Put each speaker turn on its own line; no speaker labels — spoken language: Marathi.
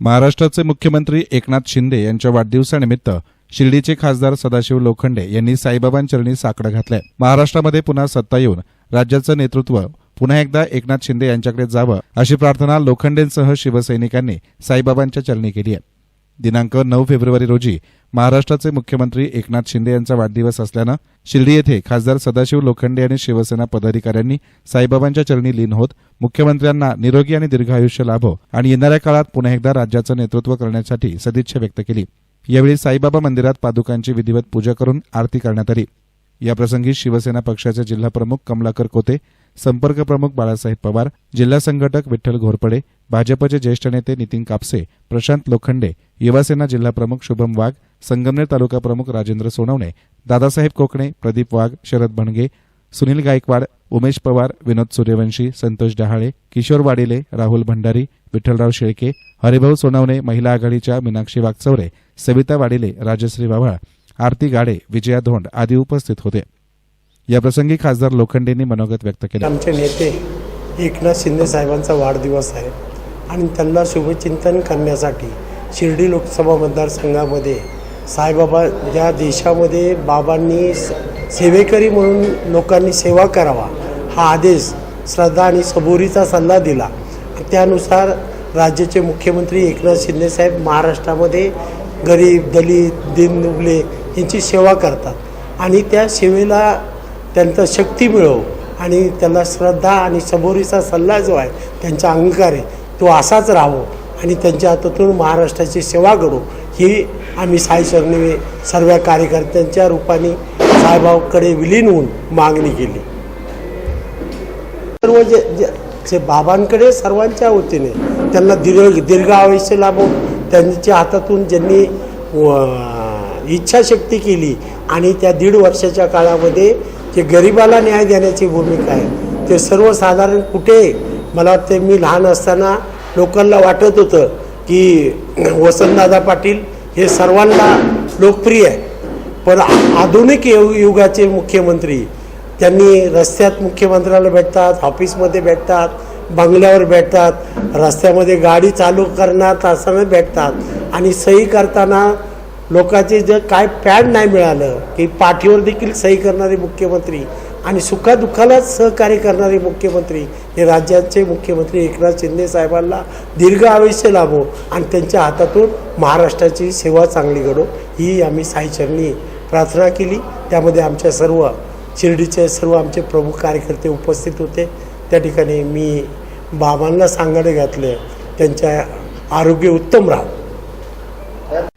महाराष्ट्राचे मुख्यमंत्री एकनाथ शिंदे यांच्या वाढदिवसानिमित्त शिर्डीचे खासदार सदाशिव लोखंडे यांनी साईबाबांचरणी साकडं घातलंय. महाराष्ट्रामध्ये पुन्हा सत्ता येऊन राज्याचं नेतृत्व पुन्हा एकदा एकनाथ शिंदे यांच्याकडे जावं अशी प्रार्थना लोखंडेंसह शिवसैनिकांनी साईबाबांच्या चरणी केली आहे. दिनांक नऊ फेब्रुवारी रोजी महाराष्ट्राचे मुख्यमंत्री एकनाथ शिंदे यांचा वाढदिवस असल्यानं शिर्डी येथे खासदार सदाशिव लोखंडे आणि शिवसेना पदाधिकाऱ्यांनी साईबाबांच्या चरणी लीन होत मुख्यमंत्र्यांना निरोगी आणि दीर्घ आयुष्य लाभो आणि येणाऱ्या काळात पुन्हा एकदा राज्याचं नेतृत्व करण्यासाठी सदिच्छा व्यक्त केली. यावेळी साईबाबा मंदिरात पादुकांची विधिवत पूजा करून आरती करण्यात आली. याप्रसंगी शिवसेना पक्षाचे जिल्हाप्रमुख कमलाकर कोते संपर्क प्रमुख बाळासाहेब पवार जिल्हा संघटक विठ्ठल घोरपडे भाजपचे ज्येष्ठ नेते नितीन कापसे प्रशांत लोखंडे युवासेना जिल्हाप्रमुख शुभम वाघ संगमनेर तालुका प्रमुख राजेंद्र सोनवणे दादासाहेब कोकणे प्रदीप वाघ शरद भणगे सुनील गायकवाड उमेश पवार विनोद सूर्यवंशी संतोष डहाळे किशोर वाडिले राहुल भंडारी विठ्ठलराव शेळके हरिभाऊ सोनवणे महिला आघाडीच्या मीनाक्षी वागचौरे सविता वाडिले राजश्री वाव्हाळ आरती गाडे विजया धोंड आदी उपस्थित होते. याप्रसंगी खासदार लोखंडेंनी मनोगत व्यक्त केले.
आमचे नेते एकनाथ शिंदे साहेबांचा वाढदिवस आहे आणि त्यांना शुभचिंतन करण्यासाठी शिर्डी लोकसभा मतदारसंघामध्ये साईबाबा ज्या देशामध्ये बाबांनी स- सेवेकरी म्हणून लोकांनी सेवा करावा हा आदेश श्रद्धा आणि सबुरीचा सल्ला दिला. त्यानुसार राज्याचे मुख्यमंत्री एकनाथ शिंदे साहेब महाराष्ट्रामध्ये गरीब दलित दिन यांची सेवा करतात. आणि त्या सेवेला त्यांचं शक्ती मिळव आणि त्यांना श्रद्धा आणि समोरीचा सल्ला जो आहे त्यांचा अंगीकार आहे तो असाच राहावं आणि त्यांच्या हातातून महाराष्ट्राची सेवा करू ही आम्ही साई शरणी सर्व कार्यकर्त्यांच्या रूपाने साईबाबाकडे विलीन होऊन मागणी केली. सर्व जे जे जे बाबांकडे सर्वांच्या वतीने त्यांना दीर्घ दीर्घ आयुष्य लाभो. त्यांच्या हातातून ज्यांनी इच्छाशक्ती केली आणि त्या दीड वर्षाच्या काळामध्ये हे गरिबाला न्याय देण्याची भूमिका आहे. ते सर्वसाधारण कुठे मला वाटते मी लहान असताना लोकांना वाटत होतं की वसंतदादा पाटील हे सर्वांना लोकप्रिय आहे. पण आ- आधुनिक यु युगाचे मुख्यमंत्री त्यांनी रस्त्यात मुख्यमंत्र्याला भेटतात ऑफिसमध्ये भेटतात बंगल्यावर भेटतात रस्त्यामध्ये गाडी चालू करणार असताना भेटतात आणि सही करताना लोकांचे जर काय पॅड नाही मिळालं की पाठीवर देखील सही करणारे मुख्यमंत्री आणि सुखादुःखालाच सहकार्य करणारे मुख्यमंत्री हे राज्याचे मुख्यमंत्री एकनाथ शिंदे साहेबांना दीर्घ आयुष्य लाभो आणि त्यांच्या हातातून महाराष्ट्राची सेवा चांगली घडो ही आम्ही साईचरणी प्रार्थना केली. त्यामध्ये आमच्या सर्व शिर्डीचे सर्व आमचे प्रमुख कार्यकर्ते उपस्थित होते. त्या ठिकाणी मी बाबांना सांगाडे घातले. त्यांच्या आरोग्य उत्तम राहावं